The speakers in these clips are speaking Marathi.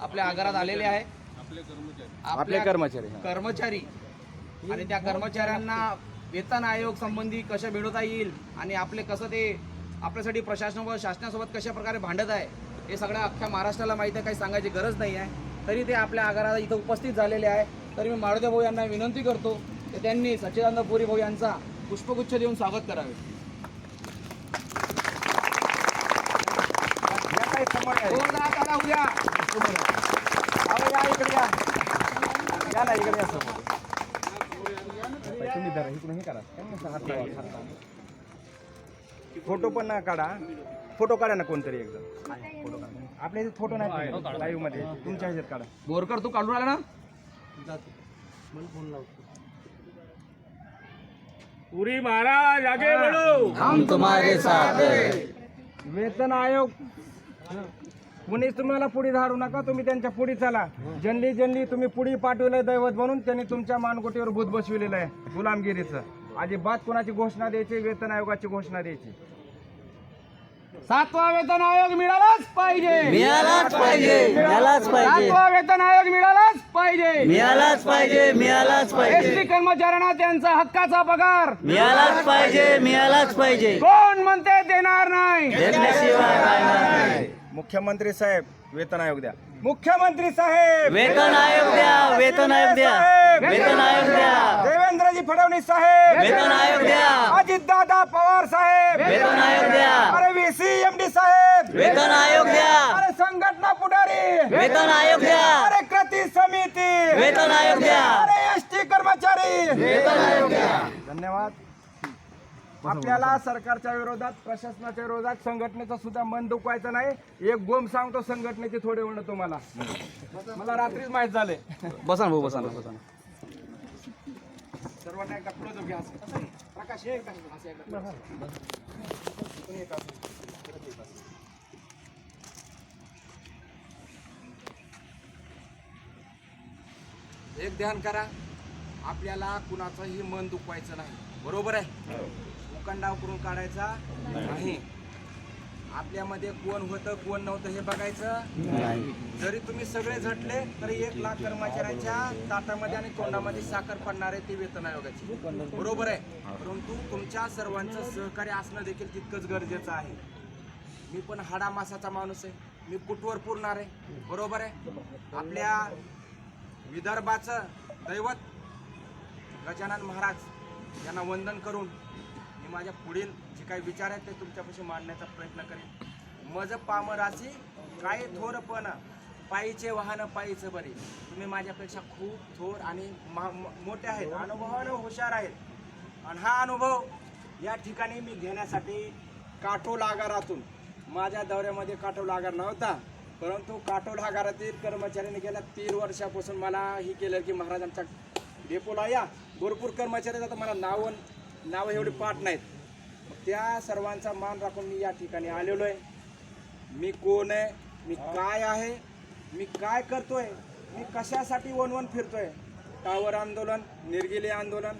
आपल्या आगारात आलेले आहे. आपले कर्मचारी. कर्मचारी आणि त्या कर्मचाऱ्यांना वेतन आयोग संबंधी कशा मिळवता येईल आणि आपले कसं ते आपल्यासाठी प्रशासन व शासनासोबत कशा प्रकारे भांडत आहे हे सगळ्या अख्ख्या महाराष्ट्राला माहिती आहे काही सांगायची गरज नाही आहे. तरी ते आपल्या आगारात इथं उपस्थित झालेले आहे. तरी मी मारुती भाऊ यांना विनंती करतो की त्यांनी सच्चिदानंद पुरी भाऊ यांचा पुष्पगुच्छ देऊन स्वागत करावे. उद्या. या इकडे या या ना इकडे या समोर तुम्ही धरा इकडून हे करा त्यांनी हात लावा, हात लावा. फोटो पण ना काढा. फोटो काढा ना कोणतरी एकदम फोटो काढा आपल्या इथे फोटो नाही लाईव्हमध्ये. तुमच्या ह्याच्यात काढा. बोरकर तू काढून आला ना. पुरी महाराज आगे बढ़ो हम तुम्हारे साथ वेतन आयोग. कुणीच तुम्हाला पुढे धाडू नका तुम्ही त्यांच्या पुढे चला. जनली जनली तुम्ही पुढे पाठवलंय दैवत म्हणून त्यांनी तुमच्या मानकोटीवर भूत बसविलेलं आहे गुलामगिरीचं. अजिबात कोणाची घोषणा द्यायची वेतन आयोगाची घोषणा द्यायची. सातवा वेतन आयोग मिळालाच पाहिजे. मिळालाच पाहिजे मिळालाच पाहिजे. सातवा वेतन आयोग मिळालाच पाहिजे. मिळालाच पाहिजे मिळालाच पाहिजे. एसटी कर्मचाऱ्यांना त्यांचा हक्काचा पगार. मिळालाच पाहिजे मिळालाच पाहिजे. कोण म्हणते देणार नाही? राहणार नाही. मुख्यमंत्री साहेब वेतन आयोग द्या मुख्यमंत्री साहेब वेतन आयोग द्या वेतन आयोग द्या वेतन आयोग द्या देवेंद्रजी फडणवीस साहेब वेतन आयोग द्या अजितदादा पवार साहेब वेतन आयोग द्या अरे व्हीसी एमडी साहेब वेतन आयोग द्या अरे संघटना पुढारी वेतन आयोग द्या अरे कृती समिती वेतन आयोग द्या अरे एसटी कर्मचारी वेतन आयोग द्या धन्यवाद आपल्याला सरकारच्या विरोधात प्रशासनाच्या विरोधात संघटनेचं सुद्धा मन दुखवायचं नाही. एक गोम सांगतो संघटनेची थोडे म्हणणं तुम्हाला. मला रात्रीच माहीत झाले बसा ना भाऊ बसा ना बसा पुढे घ्या. प्रकाश हे असं एक एक असं. एक ध्यान करा. आपल्याला कुणाचंही मन दुखवायचं नाही. बरोबर आहे? मुकांडाव करून काढायचा नाही. आपल्यामध्ये कोण होतं कोण नव्हतं हे बघायचं जरी तुम्ही सगळे झटले तरी एक लाख कर्मचाऱ्यांच्या ताटामध्ये आणि तोंडामध्ये साखर पडणार आहे ती वेतन आयोगाची. बरोबर आहे? परंतु तुमच्या सर्वांचं सहकार्य असणं देखील तितकंच गरजेचं आहे. मी पण हाडा मासाचा माणूस आहे. मी कुटवर पुरणार आहे? बरोबर आहे? आपल्या विदर्भाचं दैवत गजानन महाराज यांना वंदन करून मी माझ्या पुढील जे काही विचार आहेत ते तुमच्यापाशी मांडण्याचा प्रयत्न करेन. मज पामरासी काय थोरपण पायीचे वाहन पायीचं बरे. तुम्ही माझ्यापेक्षा खूप थोर आणि मा- मोठे आहेत. अनुभवानं हुशार आहेत. आणि हा अनुभव या ठिकाणी मी घेण्यासाठी काठोल आगारातून माझ्या दौऱ्यामध्ये काठोल आगार नव्हता परंतु काटोल आगारातील कर्मचाऱ्यांनी गेल्या तीन वर्षापासून मला ही केलं की महाराज आमच्या डेपोला या. भरपूर कर्मचारी तर आता मला नावं नावं एवढी पाठ नाहीत. त्या सर्वांचा मान राखून मी या ठिकाणी आलेलो आहे मी कोण आहे? मी काय आहे? मी काय करतोय? मी कशासाठी वनवन फिरतोय? टावर आंदोलन निर्गिले आंदोलन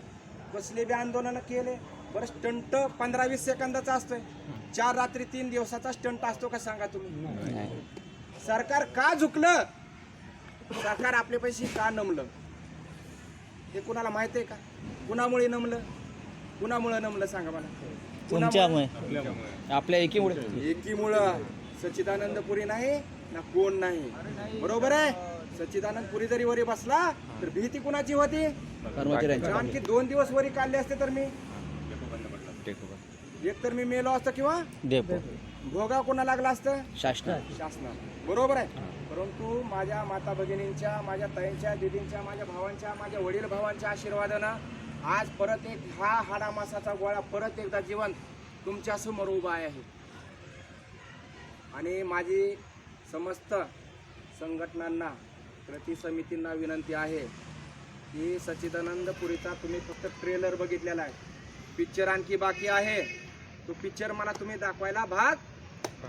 कसले बी आंदोलन केले बरं स्टंट पंधरा वीस सेकंदाचा असतोय. चार रात्री तीन दिवसाचा स्टंट असतो का सांगा तुम्ही? सरकार का झुकलं? सरकार आपले पैसे का नमलं? हे कुणाला माहीत आहे का? कुणामुळे नमलं? कुणामुळे नमलं सांगा मला? तुमच्यामुळे. आपल्या एकीमुळे. एकीमुळं सच्चिदानंद पुरी नाही ना कोण नाही. बरोबर आहे? सच्चिदानंद पुरी जरी वरी बसला तर भीती कुणाची होती? कर्मचाऱ्यांची. आणखी दोन दिवस वरी काढले असते तर मी. एक तर मी मेलो असतो किंवा? भोगा कोणा लागला असतं? शासना शासनाला. बरोबर आहे? परंतु माझ्या माता भगिनींच्या माझ्या ताईंच्या दिदींच्या माझ्या भावांच्या माझ्या वडील भावांच्या आशीर्वादानं आज परत एक हा हाडामासाचा गोळा परत एकदा जीवन तुमच्यासमोर उभा आहे. आणि माझी समस्त संघटनांना कृती समितींना विनंती आहे की सच्चिदानंद पुरीचा तुम्ही फक्त ट्रेलर बघितलेला आहे. पिक्चर आणखी बाकी आहे. तो पिक्चर मला तुम्ही दाखवायला भाग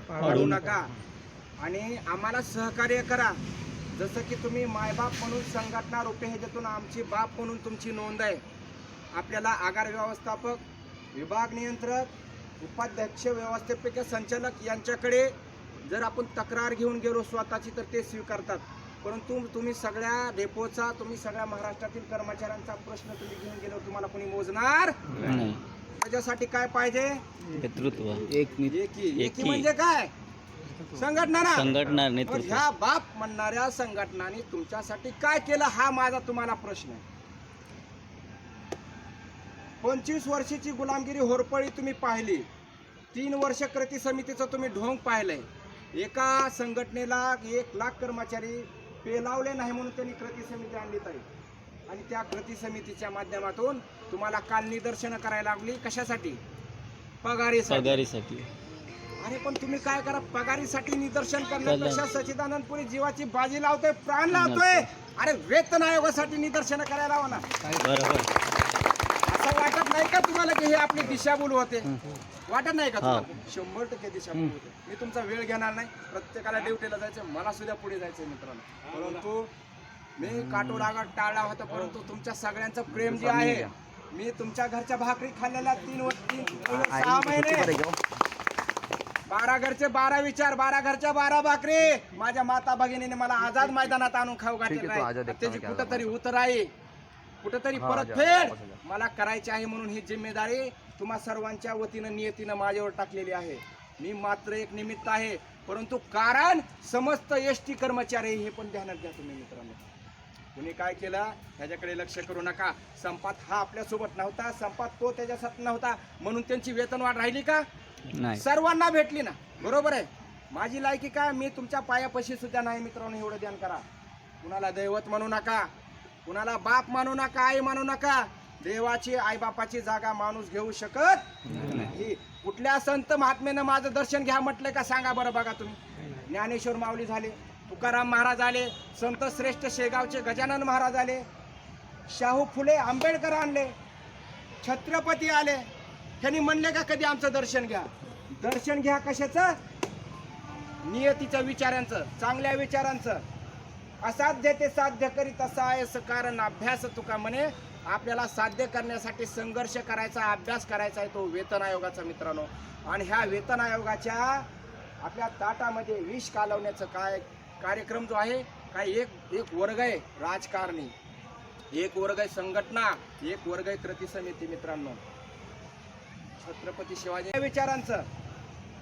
पाडू नका. आणि आम्हाला सहकार्य करा. जसं की तुम्ही मायबाप म्हणून संघटना रुपये ह्याच्यातून आमची बाप म्हणून तुमची नोंद आहे. आपल्याला आगार व्यवस्थापक विभाग नियंत्रक उपाध्यक्ष व्यवस्थापकीय संचालक यांच्याकडे जर आपण तक्रार घेऊन गेलो स्वतःची तर ते स्वीकारतात. परंतु तुम्ही सगळ्या डेपोचा तुम्ही सगळ्या महाराष्ट्रातील कर्मचाऱ्यांचा प्रश्न तुम्ही घेऊन गेलो तुम्हाला कोणी मोजणार नाही. त्याच्यासाठी काय पाहिजे? नेतृत्व. एकी. म्हणजे काय? संघटना. ना संघटना ह्या बाप म्हणणाऱ्या संघटनांनी तुमच्यासाठी काय केलं हा माझा तुम्हाला प्रश्न आहे. पंचवीस वर्षाची गुलामगिरी होरपळी तुम्ही पाहिली. तीन वर्ष कृती समितीचं तुम्ही ढोंग पाहिलंय. एका संघटनेला एक लाख कर्मचारी पेलावले नाही म्हणून त्यांनी कृती समिती आणली ताई. आणि त्या कृती समितीच्या माध्यमातून तुम्हाला काल निदर्शनं करायला लागली. कशासाठी? पगारीसाठी. अरे पण तुम्ही काय करा? पगारीसाठी निदर्शन करण्यापेक्षा कल्याण. सच्चिदानंदपुरी जीवाची बाजी लावतोय प्राण लावतोय? अरे वेतन आयोगासाठी निदर्शन करायला लावा ना. का तुम्हाला की हे आपली दिशाभूल होते? वाटत नाही का. तुम्हाला? शंभर टक्के दिशाभूल होते. मी तुमचा वेळ घेणार नाही. प्रत्येकाला ड्युटीला जायचं मला सुद्धा पुढे जायचंय मित्रांनो. परंतु मी काटोडागा टाळला होता परंतु तुमच्या सगळ्यांचं प्रेम जे आहे मी तुमच्या घरच्या भाकरी खाल्लेल्या तीन तीन सहा महिने. बारा घरचे बारा विचार बारा घरच्या बारा भाकरी. माझ्या माता भगिनीने मला आझाद मैदानात आणून खाऊ घातले त्याची कुठंतरी उतर आहे कुठंतरी परतफेड मला करायची आहे म्हणून ही जिम्मेदारी तुम्हा सर्वांच्या वतीनं नियतीनं माझ्यावर टाकलेली आहे. मी मात्र एक निमित्त आहे परंतु कारण समस्त एस टी कर्मचारी हे पण ध्यानात घ्या तुम्ही मित्रांनो. कुणी काय केलं? ह्याच्याकडे लक्ष करू नका. संपात हा आपल्यासोबत नव्हता संपात तो त्याच्यासाठी नव्हता म्हणून त्यांची वेतनवाढ राहिली का? नाही. सर्वांना भेटली ना. बरोबर आहे? माझी लायकी काय मी तुमच्या पायापाशी सुद्धा नाही मित्रांनो एवढं ध्यान करा. कुणाला दैवत म्हणू नका. कुणाला बाप मानू नका आई मानू नका देवाची आईबापाची जागा माणूस घेऊ शकत नाही. कुठल्या संत महात्मेनं माझं दर्शन घ्या म्हटलंय का सांगा बरं बघा तुम्ही. ज्ञानेश्वर माऊली झाले तुकाराम महाराज आले संत श्रेष्ठ शेगावचे गजानन महाराज आले शाहू फुले आंबेडकर आणले छत्रपती आले. त्यांनी म्हणले का कधी आमचं दर्शन घ्या? दर्शन घ्या कशाचं? नियतीच्या विचारांचं चांगल्या विचारांचं. असाध्य ते साध्य करीत असा आहे कारण अभ्यास तुका म्हणे? आपल्याला साध्य करण्यासाठी संघर्ष करायचा अभ्यास करायचा आहे तो वेतन आयोगाचा मित्रांनो. आणि ह्या वेतन आयोगाच्या आपल्या ताटामध्ये विष कालवण्याचं काय कार्यक्रम जो आहे काय एक एक वर्ग आहे राजकारणी. एक वर्ग आहे संघटना एक वर्ग आहे कृती समिती मित्रांनो. छत्रपती शिवाजी या विचारांचं.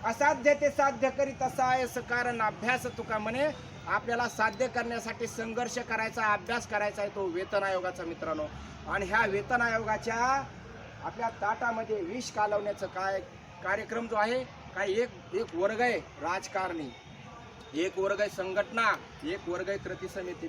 असाध्य ते साध्य करीत असा आहे कारण अभ्यास तुका म्हणे? आपल्याला साध्य करण्यासाठी संघर्ष करायचा अभ्यास करायचा आहे तो वेतन आयोगाचा मित्रांनो. आणि ह्या वेतन आयोगाच्या आपल्या ताटामध्ये विष कालवण्याचं काय कार्यक्रम जो आहे काय एक एक वर्ग आहे राजकारणी. एक वर्ग आहे संघटना एक वर्ग आहे कृती समिती.